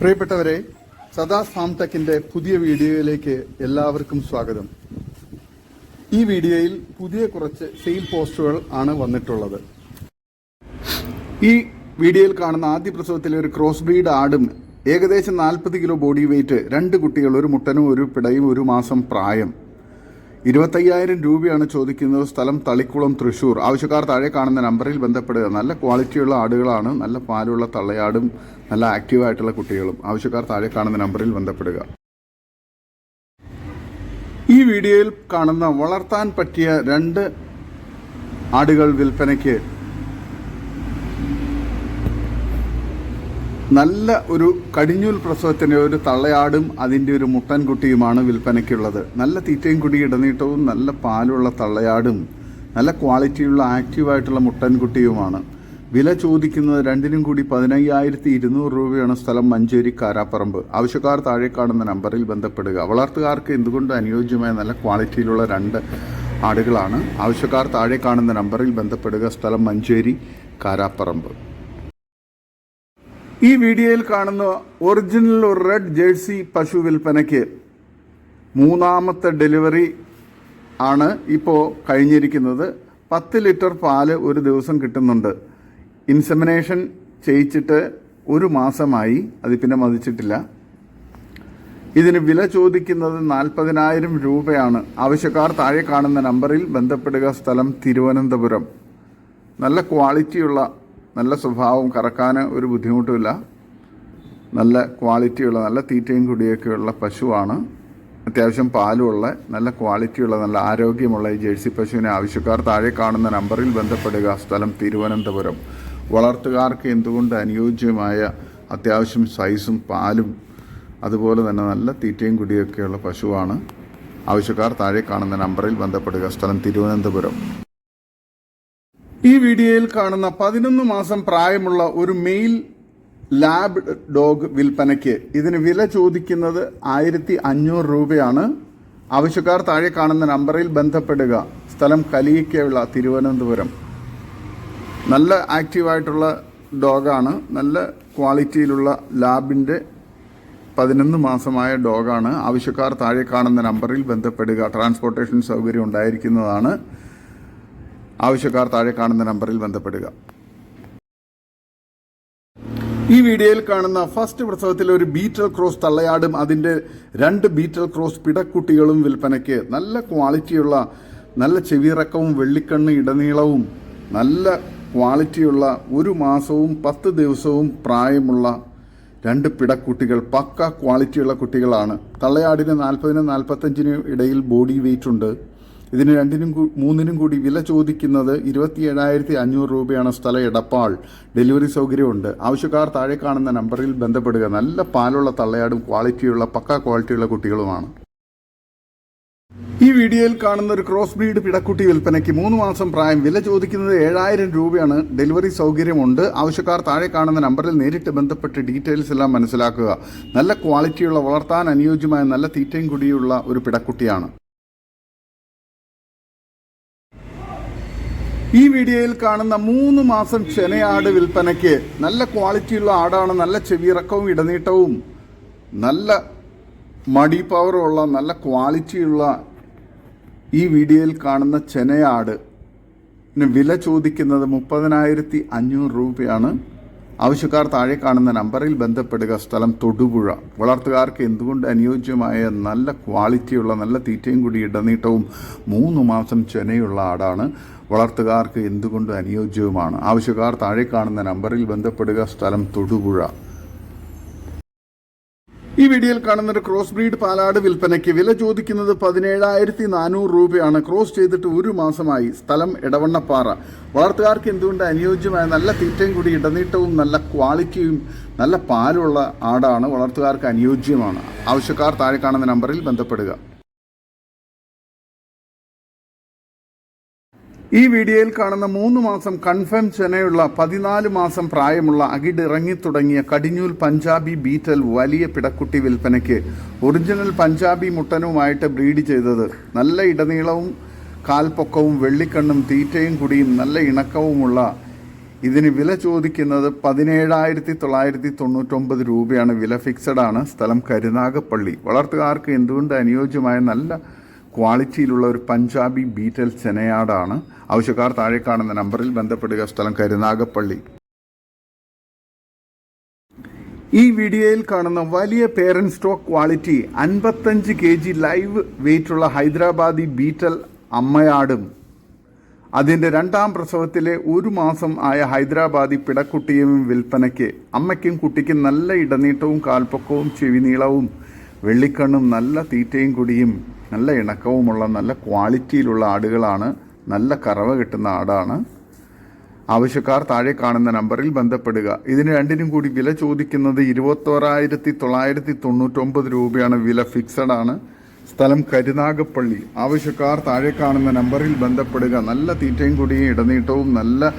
പ്രിയപ്പെട്ടവരെ സദാ ഫാം പുതിയ വീഡിയോയിലേക്ക് എല്ലാവർക്കും സ്വാഗതം. ഈ വീഡിയോയിൽ പുതിയ കുറച്ച് സെയിൽ പോസ്റ്റുകൾ ആണ് വന്നിട്ടുള്ളത്. ഈ വീഡിയോയിൽ കാണുന്ന ആദ്യ പ്രസവത്തിലെ ഒരു ക്രോസ് ബ്രീഡ് ആടും ഏകദേശം നാൽപ്പത് കിലോ ബോഡി വെയിറ്റ് രണ്ട് കുട്ടികൾ ഒരു മുട്ടനും ഒരു പിടയും ഒരു മാസം പ്രായം. ഇരുപത്തയ്യായിരം രൂപയാണ് ചോദിക്കുന്നത്. സ്ഥലം തളിക്കുളം തൃശ്ശൂർ ആവശ്യക്കാർ താഴെ കാണുന്ന നമ്പറിൽ ബന്ധപ്പെടുക. നല്ല ക്വാളിറ്റിയുള്ള ആടുകളാണ്. നല്ല പാലുള്ള തള്ളയാടും നല്ല ആക്റ്റീവായിട്ടുള്ള കുട്ടികളും. ആവശ്യക്കാർ താഴെ കാണുന്ന നമ്പറിൽ ബന്ധപ്പെടുക. ഈ വീഡിയോയിൽ കാണുന്ന വളർത്താൻ പറ്റിയ രണ്ട് ആടുകൾ വിൽപ്പനയ്ക്ക് നല്ല ഒരു കടിഞ്ഞൂൽ പ്രസവത്തിന്റെ ഒരു തള്ളയാടും അതിന്റെ ഒരു മുട്ടൻകുട്ടിയുമാണ് വിൽപ്പനയ്ക്കുള്ളത്. നല്ല തീറ്റയും കുടി ഇടനീട്ടവും നല്ല പാലുള്ള തള്ളയാടും നല്ല ക്വാളിറ്റിയുള്ള ആക്റ്റീവായിട്ടുള്ള മുട്ടൻകുട്ടിയുമാണ്. വില ചോദിക്കുന്നത് രണ്ടിനും കൂടി പതിനയ്യായിരത്തി ഇരുന്നൂറ് രൂപയാണ് സ്ഥലം മഞ്ചേരി കാരാപ്പറമ്പ്. ആവശ്യക്കാർ താഴെ കാണുന്ന നമ്പറിൽ ബന്ധപ്പെടുക. വളർത്തുകാർക്ക് എന്തുകൊണ്ട് അനുയോജ്യമായ നല്ല ക്വാളിറ്റിയിലുള്ള രണ്ട് ആടുകളാണ്? ആവശ്യക്കാർ താഴെ കാണുന്ന നമ്പറിൽ ബന്ധപ്പെടുക. സ്ഥലം മഞ്ചേരി കാരാപ്പറമ്പ്. ഈ വീഡിയോയിൽ കാണുന്ന ഒറിജിനൽ റെഡ് ജേഴ്സി പശു വിൽപ്പനയ്ക്ക് മൂന്നാമത്തെ ഡെലിവറി ആണ് ഇപ്പോൾ കഴിഞ്ഞിരിക്കുന്നത്. പത്ത് ലിറ്റർ പാൽ ഒരു ദിവസം കിട്ടുന്നുണ്ട്. ഇൻസെമിനേഷൻ ചെയ്യിച്ചിട്ട് ഒരു മാസമായി അത് പിന്നെ മതിച്ചിട്ടില്ല. ഇതിന് വില ചോദിക്കുന്നത് നാൽപ്പതിനായിരം രൂപയാണ്. ആവശ്യക്കാർ താഴെ കാണുന്ന നമ്പറിൽ ബന്ധപ്പെടുക സ്ഥലം തിരുവനന്തപുരം. നല്ല ക്വാളിറ്റിയുള്ള നല്ല സ്വഭാവം കറക്കാൻ ഒരു ബുദ്ധിമുട്ടുമില്ല. നല്ല ക്വാളിറ്റിയുള്ള നല്ല തീറ്റയും കുടിയൊക്കെയുള്ള പശുവാണ്. അത്യാവശ്യം പാലുമുള്ള നല്ല ക്വാളിറ്റിയുള്ള നല്ല ആരോഗ്യമുള്ള ഈ ജേഴ്സി പശുവിനെ ആവശ്യക്കാർ താഴെ കാണുന്ന നമ്പറിൽ ബന്ധപ്പെടുക. സ്ഥലം തിരുവനന്തപുരം. വളർത്തുകാർക്ക് എന്തുകൊണ്ട് അനുയോജ്യമായ അത്യാവശ്യം സൈസും പാലും അതുപോലെ തന്നെ നല്ല തീറ്റയും കുടിയൊക്കെയുള്ള പശുവാണ്? ആവശ്യക്കാർ താഴെ കാണുന്ന നമ്പറിൽ ബന്ധപ്പെടുക. സ്ഥലം തിരുവനന്തപുരം. ഈ വീഡിയോയിൽ കാണുന്ന പതിനൊന്ന് മാസം പ്രായമുള്ള ഒരു മെയിൽ ലാബ് ഡോഗ് വിൽപ്പനയ്ക്ക് ഇതിന് വില ചോദിക്കുന്നത് ആയിരത്തി അഞ്ഞൂറ് രൂപയാണ്. ആവശ്യക്കാർ താഴെ കാണുന്ന നമ്പറിൽ ബന്ധപ്പെടുക. സ്ഥലം കലിയിക്കവിള തിരുവനന്തപുരം. നല്ല ആക്റ്റീവായിട്ടുള്ള ഡോഗാണ്. നല്ല ക്വാളിറ്റിയിലുള്ള ലാബിന്റെ പതിനൊന്ന് മാസമായ ഡോഗാണ്. ആവശ്യക്കാർ താഴെ കാണുന്ന നമ്പറിൽ ബന്ധപ്പെടുക. ട്രാൻസ്പോർട്ടേഷൻ സൗകര്യം ഉണ്ടായിരിക്കുന്നതാണ്. ആവശ്യക്കാർ താഴെ കാണുന്ന നമ്പറിൽ ബന്ധപ്പെടുക. ഈ വീഡിയോയിൽ കാണുന്ന ഫസ്റ്റ് പ്രസവത്തിൽ ഒരു ബീറ്റൽ ക്രോസ് തള്ളയാടും അതിന്റെ രണ്ട് ബീറ്റൽ ക്രോസ് പിടക്കുട്ടികളും വിൽപ്പനയ്ക്ക് നല്ല ക്വാളിറ്റിയുള്ള നല്ല ചെവിയിറക്കവും വെള്ളിക്കണ്ണ് ഇടനീളവും നല്ല ക്വാളിറ്റിയുള്ള ഒരു മാസവും പത്ത് ദിവസവും പ്രായമുള്ള രണ്ട് പിടക്കുട്ടികൾ പക്ക ക്വാളിറ്റിയുള്ള കുട്ടികളാണ്. തള്ളയാടിന് നാൽപ്പതിനും നാൽപ്പത്തഞ്ചിനും ഇടയിൽ ബോഡി വെയിറ്റ് ഉണ്ട്. ഇതിന് രണ്ടിനും മൂന്നിനും കൂടി വില ചോദിക്കുന്നത് ഇരുപത്തി ഏഴായിരത്തി അഞ്ഞൂറ് രൂപയാണ് സ്ഥല എടപ്പാൾ. ഡെലിവറി സൗകര്യമുണ്ട്. ആവശ്യക്കാർ താഴെ കാണുന്ന നമ്പറിൽ ബന്ധപ്പെടുക. നല്ല പാലുള്ള തള്ളയാടും ക്വാളിറ്റിയുള്ള പക്ക ക്വാളിറ്റിയുള്ള കുട്ടികളുമാണ്. ഈ വീഡിയോയിൽ കാണുന്ന ഒരു ക്രോസ് ബ്രീഡ് പിടക്കുട്ടി വിൽപ്പനയ്ക്ക് മൂന്ന് മാസം പ്രായം. വില ചോദിക്കുന്നത് ഏഴായിരം രൂപയാണ്. ഡെലിവറി സൗകര്യമുണ്ട്. ആവശ്യക്കാർ താഴെ കാണുന്ന നമ്പറിൽ നേരിട്ട് ബന്ധപ്പെട്ട് ഡീറ്റെയിൽസ് എല്ലാം മനസ്സിലാക്കുക. നല്ല ക്വാളിറ്റിയുള്ള വളർത്താൻ അനുയോജ്യമായ നല്ല തീറ്റയും കുടിയുള്ള ഒരു പിടക്കുട്ടിയാണ്. ഈ വീഡിയോയിൽ കാണുന്ന മൂന്ന് മാസം ചെനയാട് വിൽപ്പനയ്ക്ക് നല്ല ക്വാളിറ്റിയുള്ള ആടാണ് നല്ല ചെവിയിറക്കവും ഇടനീട്ടവും നല്ല മടി പവറുള്ള നല്ല ക്വാളിറ്റിയുള്ള ഈ വീഡിയോയിൽ കാണുന്ന ചെനയാട് വില ചോദിക്കുന്നത് മുപ്പതിനായിരത്തി അഞ്ഞൂറ് രൂപയാണ്. ആവശ്യക്കാർ താഴെ കാണുന്ന നമ്പറിൽ ബന്ധപ്പെടുക സ്ഥലം തൊടുപുഴ. വളർത്തുകാർക്ക് എന്തുകൊണ്ട് അനുയോജ്യമായ നല്ല ക്വാളിറ്റിയുള്ള നല്ല തീറ്റയും കൂടി ഇടനീട്ടവും മൂന്ന് മാസം ചെനയുള്ള ആടാണ്? വളർത്തുകാർക്ക് എന്തുകൊണ്ട് അനുയോജ്യവുമാണ്? ആവശ്യക്കാർ താഴെ കാണുന്ന നമ്പറിൽ ബന്ധപ്പെടുക സ്ഥലം തൊടുപുഴ. ഈ വീഡിയോയിൽ കാണുന്ന ഒരു ക്രോസ് ബ്രീഡ് പാലാട് വിൽപ്പനയ്ക്ക് വില ചോദിക്കുന്നത് പതിനേഴായിരത്തി നാനൂറ് രൂപയാണ്. ക്രോസ് ചെയ്തിട്ട് ഒരു മാസമായി സ്ഥലം ഇടവണ്ണപ്പാറ വളർത്തുകാർക്ക് എന്തുകൊണ്ട് അനുയോജ്യമായ നല്ല തീറ്റയും കൂടി ഇടനീട്ടവും നല്ല ക്വാളിറ്റിയും നല്ല പാലുള്ള ആടാണ് വളർത്തുകാർക്ക് അനുയോജ്യമാണ്? ആവശ്യക്കാർ താഴെ കാണുന്ന നമ്പറിൽ ബന്ധപ്പെടുക. ഈ വീഡിയോയിൽ കാണുന്ന മൂന്ന് മാസം കൺഫേം ചെനയുള്ള പതിനാല് മാസം പ്രായമുള്ള അകിടിറങ്ങി തുടങ്ങിയ കടിഞ്ഞൂൽ പഞ്ചാബി ബീറ്റൽ വലിയ പിടക്കുട്ടി വിൽപ്പനയ്ക്ക് ഒറിജിനൽ പഞ്ചാബി മുട്ടനുമായിട്ട് ബ്രീഡ് ചെയ്തത്. നല്ല ഇടനീളവും കാൽപ്പൊക്കവും വെള്ളിക്കണ്ണും തീറ്റയും കുടിയും നല്ല ഇണക്കവുമുള്ള ഇതിന് വില ചോദിക്കുന്നത് പതിനേഴായിരത്തി തൊള്ളായിരത്തി തൊണ്ണൂറ്റൊമ്പത് രൂപയാണ്. വില ഫിക്സഡാണ് സ്ഥലം കരുനാഗപ്പള്ളി. വളർത്തുകാർക്ക് എന്തുകൊണ്ട് അനുയോജ്യമായ നല്ല ക്വാളിറ്റിയിലുള്ള ഒരു പഞ്ചാബി ബീറ്റൽ ചെനയാടാണ്. ആവശ്യക്കാർ താഴെ കാണുന്ന നമ്പറിൽ ബന്ധപ്പെടുക. സ്ഥലം കരുനാഗപ്പള്ളി ഈ വീഡിയോയിൽ കാണുന്ന വലിയ പേരൻ സ്റ്റോക്ക് ക്വാളിറ്റി അൻപത്തഞ്ച് കെ ജി ലൈവ് വെയിറ്റുള്ള ഹൈദരാബാദി ബീറ്റൽ അമ്മയാടും. അതിന്റെ രണ്ടാം പ്രസവത്തിലെ ഒരു മാസം ആയ ഹൈദരാബാദി പിടക്കുട്ടിയും വിൽപ്പനയ്ക്ക് അമ്മയ്ക്കും കുട്ടിക്കും നല്ല ഇടനീട്ടവും കാൽപ്പൊക്കവും ചെവിനീളവും വെള്ളിക്കണ്ണും നല്ല തീറ്റയും കുടിയും നല്ല ഇണക്കവുമുള്ള നല്ല ക്വാളിറ്റിയിലുള്ള ആടുകളാണ് നല്ല കറവ കിട്ടുന്ന ആടാണ്. ആവശ്യക്കാർ താഴെ കാണുന്ന നമ്പറിൽ ബന്ധപ്പെടുക. ഇതിന് രണ്ടിനും കൂടി വില ചോദിക്കുന്നത് ഇരുപത്തോറായിരത്തി തൊള്ളായിരത്തി തൊണ്ണൂറ്റൊമ്പത് രൂപയാണ്. വില ഫിക്സഡ് ആണ്. സ്ഥലം കരുനാഗപ്പള്ളി. ആവശ്യക്കാർ താഴെ കാണുന്ന നമ്പറിൽ ബന്ധപ്പെടുക. നല്ല തീറ്റയും കൂടിയും ഇടനീട്ടവും നല്ല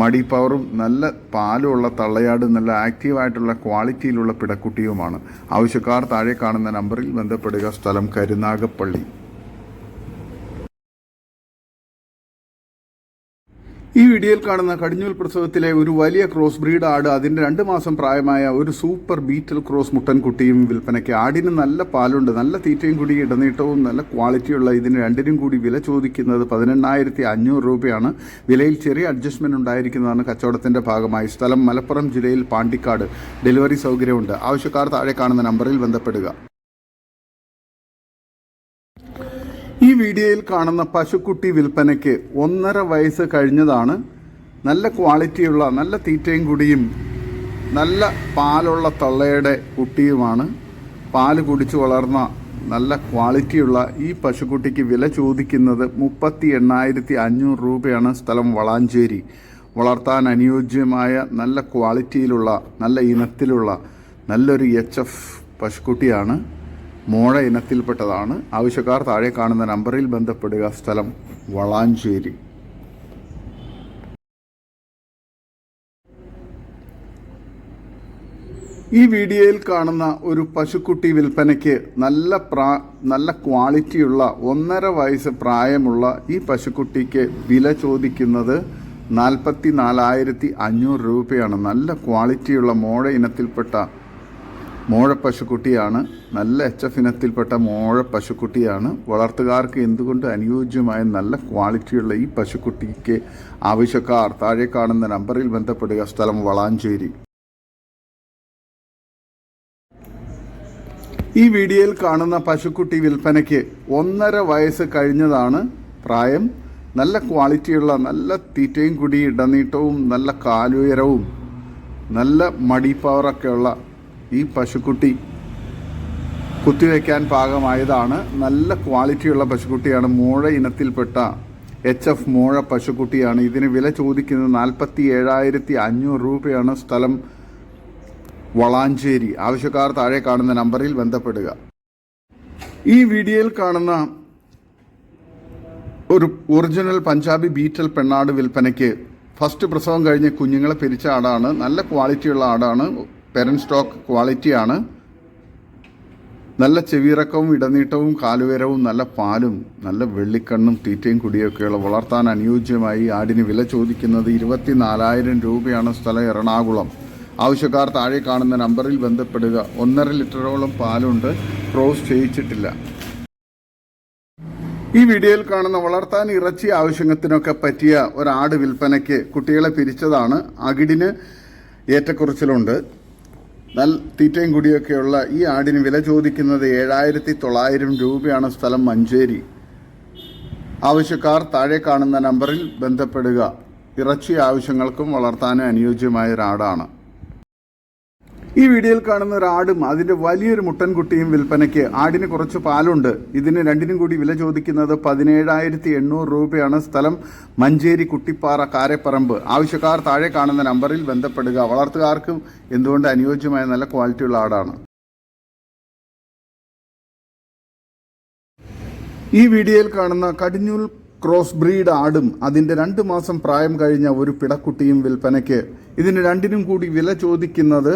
മടി പവറും നല്ല പാലുമുള്ള തള്ളയാട് നല്ല ആക്റ്റീവായിട്ടുള്ള ക്വാളിറ്റിയിലുള്ള പിടക്കുട്ടിയുമാണ്. ആവശ്യക്കാർ താഴെ കാണുന്ന നമ്പറിൽ ബന്ധപ്പെടുക. സ്ഥലം കരുനാഗപ്പള്ളി. ഈ വീഡിയോയിൽ കാണുന്ന കടിഞ്ഞൂൽ പ്രസവത്തിലെ ഒരു വലിയ ക്രോസ് ബ്രീഡ് ആട് അതിന്റെ രണ്ട് മാസം പ്രായമായ ഒരു സൂപ്പർ ബീറ്റൽ ക്രോസ് മുട്ടൻകുട്ടിയും വിൽപ്പനയ്ക്ക് ആടിന് നല്ല പാലുണ്ട് നല്ല തീറ്റയും കൂടി ഇടനീട്ടവും നല്ല ക്വാളിറ്റിയുള്ള ഇതിന് രണ്ടിനും കൂടി വില ചോദിക്കുന്നത് പതിനെണ്ണായിരത്തി അഞ്ഞൂറ് രൂപയാണ്. വിലയിൽ ചെറിയ അഡ്ജസ്റ്റ്മെന്റ് ഉണ്ടായിരിക്കുന്നതാണ് കച്ചവടത്തിന്റെ ഭാഗമായി. സ്ഥലം മലപ്പുറം ജില്ലയിൽ പാണ്ടിക്കാട്. ഡെലിവറി സൗകര്യമുണ്ട്. ആവശ്യക്കാർ താഴെ കാണുന്ന നമ്പറിൽ ബന്ധപ്പെടുക. വീഡിയോയിൽ കാണുന്ന പശുക്കുട്ടി വിൽപ്പനയ്ക്ക് ഒന്നര വയസ്സ് കഴിഞ്ഞതാണ്. നല്ല ക്വാളിറ്റിയുള്ള നല്ല തീറ്റയും കുടിയും നല്ല പാലുള്ള തള്ളയുടെ കുട്ടിയുമാണ്. പാൽ കുടിച്ചു വളർന്ന നല്ല ക്വാളിറ്റിയുള്ള ഈ പശുക്കുട്ടിക്ക് വില ചോദിക്കുന്നത് മുപ്പത്തി എണ്ണായിരത്തി അഞ്ഞൂറ് രൂപയാണ് സ്ഥലം വളാഞ്ചേരി. വളർത്താൻ അനുയോജ്യമായ നല്ല ക്വാളിറ്റിയിലുള്ള നല്ല ഇനത്തിലുള്ള നല്ലൊരു എച്ച് എഫ് പശുക്കുട്ടിയാണ്. മോഴ ഇനത്തിൽപ്പെട്ടതാണ്. ആവശ്യക്കാർ താഴെ കാണുന്ന നമ്പറിൽ ബന്ധപ്പെടുക. സ്ഥലം വളാഞ്ചേരി. ഈ വീഡിയോയിൽ കാണുന്ന ഒരു പശുക്കുട്ടി വിൽപ്പനയ്ക്ക് നല്ല പ്രാ നല്ല ക്വാളിറ്റിയുള്ള ഒന്നര വയസ്സ് പ്രായമുള്ള ഈ പശുക്കുട്ടിക്ക് വില ചോദിക്കുന്നത് നാൽപ്പത്തി നാലായിരത്തി അഞ്ഞൂറ് രൂപയാണ്. നല്ല ക്വാളിറ്റിയുള്ള മോഴ ഇനത്തിൽപ്പെട്ട മോഴ പശുക്കുട്ടിയാണ് നല്ല എച്ച് എഫ് ഇനത്തിൽപ്പെട്ട മോഴ പശുക്കുട്ടിയാണ് വളർത്തുകാർക്ക് എന്തുകൊണ്ട് അനുയോജ്യമായ നല്ല ക്വാളിറ്റിയുള്ള ഈ പശുക്കുട്ടിക്ക് ആവശ്യക്കാർ? താഴെ കാണുന്ന നമ്പറിൽ ബന്ധപ്പെടുക. സ്ഥലം വളാഞ്ചേരി. ഈ വീഡിയോയിൽ കാണുന്ന പശുക്കുട്ടി വിൽപ്പനയ്ക്ക് ഒന്നര വയസ്സ് കഴിഞ്ഞതാണ് പ്രായം. നല്ല ക്വാളിറ്റിയുള്ള നല്ല തീറ്റയും കുടി ഇടനീട്ടവും നല്ല കാലുയരവും നല്ല മടി പവറൊക്കെയുള്ള ഈ പശുക്കുട്ടി കുത്തിവെക്കാൻ പാകമായതാണ്. നല്ല ക്വാളിറ്റിയുള്ള പശുക്കുട്ടിയാണ്. മോഴ ഇനത്തിൽപ്പെട്ട എച്ച് എഫ് മോഴ പശുക്കുട്ടിയാണ്. ഇതിന് വില ചോദിക്കുന്നത് നാൽപ്പത്തി ഏഴായിരത്തി അഞ്ഞൂറ് രൂപയാണ്. സ്ഥലം വളാഞ്ചേരി. ആവശ്യക്കാർ താഴെ കാണുന്ന നമ്പറിൽ ബന്ധപ്പെടുക. ഈ വീഡിയോയിൽ കാണുന്ന ഒരു ഒറിജിനൽ പഞ്ചാബി ബീറ്റൽ പെണ്ണാട് വിൽപ്പനയ്ക്ക് ഫസ്റ്റ് പ്രസവം കഴിഞ്ഞ് കുഞ്ഞുങ്ങളെ പിരിച്ച ആടാണ്. നല്ല ക്വാളിറ്റിയുള്ള ആടാണ്. പെരൻ സ്റ്റോക്ക് ക്വാളിറ്റിയാണ് നല്ല ചെവിയിറക്കവും ഇടനീട്ടവും കാലുയരവും നല്ല പാലും നല്ല വെള്ളിക്കണ്ണും തീറ്റയും കുടിയൊക്കെയുള്ള വളർത്താൻ അനുയോജ്യമായി ആടിന് വില ചോദിക്കുന്നത് ഇരുപത്തി നാലായിരം രൂപയാണ് സ്ഥലം എറണാകുളം. ആവശ്യക്കാർ താഴെ കാണുന്ന നമ്പറിൽ ബന്ധപ്പെടുക. ഒന്നര ലിറ്ററോളം പാലുണ്ട്. ക്രോസ് ചെയ്യിച്ചിട്ടില്ല. ഈ വീഡിയോയിൽ കാണുന്ന വളർത്താൻ ഇറച്ചി ആവശ്യത്തിനൊക്കെ പറ്റിയ ഒരാട് വിൽപ്പനയ്ക്ക് കുട്ടികളെ പിരിച്ചതാണ്. അകിടിന് ഏറ്റക്കുറച്ചിലുണ്ട്. നല്ല തീറ്റയും കുടിയൊക്കെയുള്ള ഈ ആടിന് വില ചോദിക്കുന്നത് ഏഴായിരത്തി തൊള്ളായിരം രൂപയാണ് സ്ഥലം മഞ്ചേരി. ആവശ്യക്കാർ താഴെ കാണുന്ന നമ്പറിൽ ബന്ധപ്പെടുക. ഇറച്ചി ആവശ്യങ്ങൾക്കും വളർത്താനും അനുയോജ്യമായ ഒരാടാണ്. ഈ വീഡിയോയിൽ കാണുന്ന ഒരു ആടും അതിന്റെ വലിയൊരു മുട്ടൻകുട്ടിയും വിൽപ്പനയ്ക്ക് ആടിന് കുറച്ച് പാലുണ്ട്. ഇതിന് രണ്ടിനും കൂടി വില ചോദിക്കുന്നത് പതിനേഴായിരത്തി എണ്ണൂറ് രൂപയാണ്. സ്ഥലം മഞ്ചേരി കുട്ടിപ്പാറ കാരപ്പറമ്പ്. ആവശ്യക്കാർ താഴെ കാണുന്ന നമ്പറിൽ ബന്ധപ്പെടുക. വളർത്തുകാർക്കും എന്തുകൊണ്ട് അനുയോജ്യമായ നല്ല ക്വാളിറ്റിയുള്ള ആടാണ്. ഈ വീഡിയോയിൽ കാണുന്ന കടിഞ്ഞൂൽ ക്രോസ് ബ്രീഡ് ആടും അതിന്റെ രണ്ട് മാസം പ്രായം കഴിഞ്ഞ ഒരു പിടക്കുട്ടിയും വിൽപ്പനയ്ക്ക്. ഇതിന് രണ്ടിനും കൂടി വില ചോദിക്കുന്നത്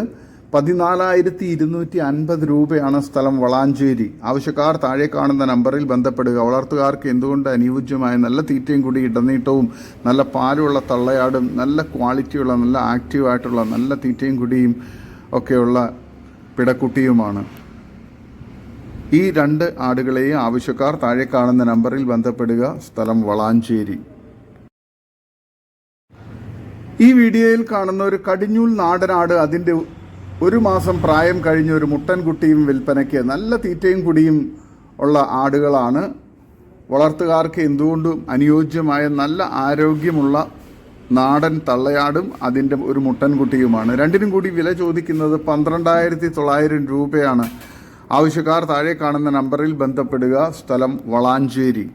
പതിനാലായിരത്തി ഇരുന്നൂറ്റി അൻപത് രൂപയാണ് സ്ഥലം വളാഞ്ചേരി. ആവശ്യക്കാർ താഴെ കാണുന്ന നമ്പറിൽ ബന്ധപ്പെടുക. വളർത്തുകാർക്ക് എന്തുകൊണ്ട് അനുയോജ്യമായ നല്ല തീറ്റയും കൂടി ഇടനീട്ടവും നല്ല പാലുള്ള തള്ളയാടും നല്ല ക്വാളിറ്റിയുള്ള നല്ല ആക്റ്റീവായിട്ടുള്ള നല്ല തീറ്റയും കുടിയും ഒക്കെയുള്ള പിടക്കുട്ടിയുമാണ്. ഈ രണ്ട് ആടുകളെയും ആവശ്യക്കാർ താഴെ കാണുന്ന നമ്പറിൽ ബന്ധപ്പെടുക. സ്ഥലം വളാഞ്ചേരി. ഈ വീഡിയോയിൽ കാണുന്ന ഒരു കടിഞ്ഞൂൽ നാടനാട് അതിന്റെ ഒരു മാസം പ്രായം കഴിഞ്ഞ ഒരു മുട്ടൻ കുട്ടിയും വിൽപ്പനയ്ക്ക് നല്ല തീറ്റയും കുടിയും ഉള്ള ആടുകളാണ്. വളർത്തുകാർക്ക് എന്തുകൊണ്ടും അനുയോജ്യമായ നല്ല ആരോഗ്യമുള്ള നാടൻ തള്ളയാടും അതിന്റെ ഒരു മുട്ടൻ കുട്ടിയുമാണ് രണ്ടിനും കൂടി വില ചോദിക്കുന്നത് പന്ത്രണ്ടായിരത്തി തൊള്ളായിരം രൂപയാണ്. ആവശ്യക്കാർ താഴെ കാണുന്ന നമ്പറിൽ ബന്ധപ്പെടുക. സ്ഥലം വളാഞ്ചേരി.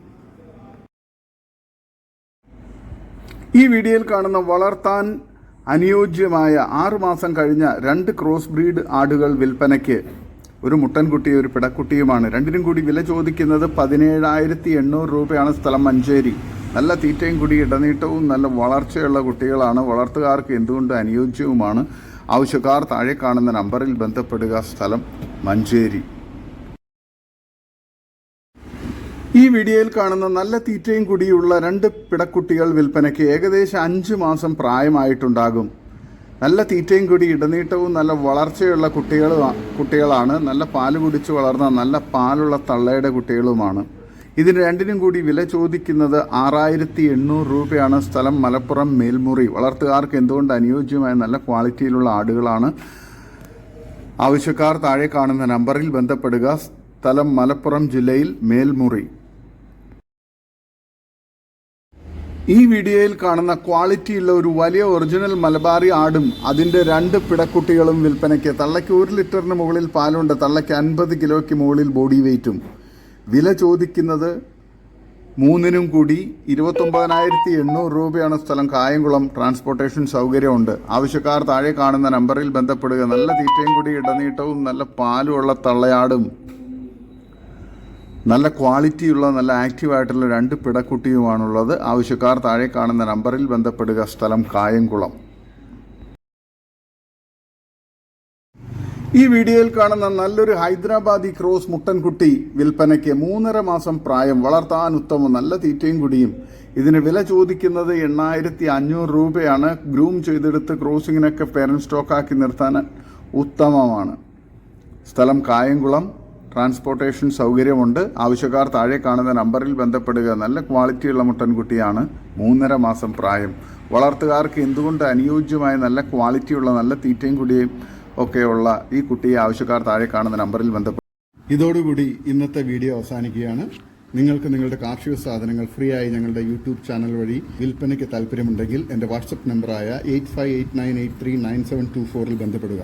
ഈ വീഡിയോയിൽ കാണുന്ന വളർത്താൻ അനുയോജ്യമായ ആറുമാസം കഴിഞ്ഞ രണ്ട് ക്രോസ് ബ്രീഡ് ആടുകൾ വിൽപ്പനയ്ക്ക് ഒരു മുട്ടൻകുട്ടിയും ഒരു പിടക്കുട്ടിയുമാണ്. രണ്ടിനും കൂടി വില ചോദിക്കുന്നത് പതിനേഴായിരത്തി എണ്ണൂറ് രൂപയാണ് സ്ഥലം മഞ്ചേരി. നല്ല തീറ്റയും കൂടി ഇടനീട്ടവും നല്ല വളർച്ചയുള്ള കുട്ടികളാണ്. വളർത്തുകാർക്ക് എന്തുകൊണ്ട് അനുയോജ്യവുമാണ്? ആവശ്യക്കാർ താഴെ കാണുന്ന നമ്പറിൽ ബന്ധപ്പെടുക. സ്ഥലം മഞ്ചേരി. ഈ വീഡിയോയിൽ കാണുന്ന നല്ല തീറ്റയും കുടിയുള്ള രണ്ട് പിടക്കുട്ടികൾ വിൽപ്പനയ്ക്ക് ഏകദേശം അഞ്ച് മാസം പ്രായമായിട്ടുണ്ടാകും. നല്ല തീറ്റയും കുടി ഇടനീട്ടവും നല്ല വളർച്ചയുള്ള കുട്ടികൾ കുട്ടികളാണ്. നല്ല പാൽ കുടിച്ച് വളർന്ന നല്ല പാലുള്ള തള്ളയുടെ കുട്ടികളുമാണ്. ഇതിന് രണ്ടിനും കൂടി വില ചോദിക്കുന്നത് ആറായിരത്തി എണ്ണൂറ് രൂപയാണ്. സ്ഥലം മലപ്പുറം മേൽമുറി. വളർത്തുകാർക്ക് എന്തുകൊണ്ട് അനുയോജ്യമായ നല്ല ക്വാളിറ്റിയിലുള്ള ആടുകളാണ്? ആവശ്യക്കാർ താഴെ കാണുന്ന നമ്പറിൽ ബന്ധപ്പെടുക. സ്ഥലം മലപ്പുറം ജില്ലയിൽ മേൽമുറി. ഈ വീഡിയോയിൽ കാണുന്ന ക്വാളിറ്റിയുള്ള ഒരു വലിയ ഒറിജിനൽ മലബാറി ആടും അതിന്റെ രണ്ട് പിടക്കുട്ടികളും വിൽപ്പനയ്ക്ക് തള്ളയ്ക്ക് ഒരു ലിറ്ററിന് മുകളിൽ പാലുണ്ട് തള്ളയ്ക്ക് അൻപത് കിലോയ്ക്ക് മുകളിൽ ബോഡി വെയ്റ്റും വില ചോദിക്കുന്നത് മൂന്നിനും കൂടി ഇരുപത്തൊമ്പതിനായിരത്തി എണ്ണൂറ് രൂപയാണ് സ്ഥലം. കായംകുളം ട്രാൻസ്പോർട്ടേഷൻ സൗകര്യമുണ്ട്. ആവശ്യക്കാർ താഴെ കാണുന്ന നമ്പറിൽ ബന്ധപ്പെടുക. നല്ല തീറ്റയും കൂടി ഇടനീട്ടവും നല്ല പാലുമുള്ള തള്ളയാടും. നല്ല ക്വാളിറ്റിയുള്ള നല്ല ആക്റ്റീവായിട്ടുള്ള രണ്ട് പിടക്കുട്ടിയുമാണുള്ളത്. ആവശ്യക്കാർ താഴെ കാണുന്ന നമ്പറിൽ ബന്ധപ്പെടുക. സ്ഥലം കായംകുളം. ഈ വീഡിയോയിൽ കാണുന്ന നല്ലൊരു ഹൈദരാബാദി ക്രോസ് മുട്ടൻകുട്ടി വിൽപ്പനയ്ക്ക് മൂന്നര മാസം പ്രായം വളർത്താൻ ഉത്തമം നല്ല തീറ്റയും കുടിയും. ഇതിന് വില ചോദിക്കുന്നത് എണ്ണായിരത്തി അഞ്ഞൂറ് രൂപയാണ്. ഗ്രൂം ചെയ്തെടുത്ത് ക്രോസിങ്ങിനൊക്കെ പേരന്റ് സ്റ്റോക്കാക്കി നിർത്താൻ ഉത്തമമാണ്. സ്ഥലം കായംകുളം. ട്രാൻസ്പോർട്ടേഷൻ സൗകര്യമുണ്ട്. ആവശ്യക്കാർ താഴെ കാണുന്ന നമ്പറിൽ ബന്ധപ്പെടുക. നല്ല ക്വാളിറ്റിയുള്ള മുട്ടൻകുട്ടിയാണ് മൂന്നര മാസം പ്രായം. വളർത്തുകാർക്ക് എന്തുകൊണ്ട് അനുയോജ്യമായ നല്ല ക്വാളിറ്റിയുള്ള നല്ല തീറ്റയും കുടിയും ഒക്കെയുള്ള ഈ കുട്ടിയെ ആവശ്യക്കാർ താഴെ കാണുന്ന നമ്പറിൽ ബന്ധപ്പെടും ഇതോടുകൂടി ഇന്നത്തെ വീഡിയോ അവസാനിക്കുകയാണ്. നിങ്ങൾക്ക് നിങ്ങളുടെ കാർഷിക സാധനങ്ങൾ ഫ്രീ ആയി ഞങ്ങളുടെ യൂട്യൂബ് ചാനൽ വഴി വിൽപ്പനയ്ക്ക് താല്പര്യമുണ്ടെങ്കിൽ എന്റെ വാട്സപ്പ് നമ്പറായ eight five eight nine eight three nine seven two ഫോറിൽ ബന്ധപ്പെടുക.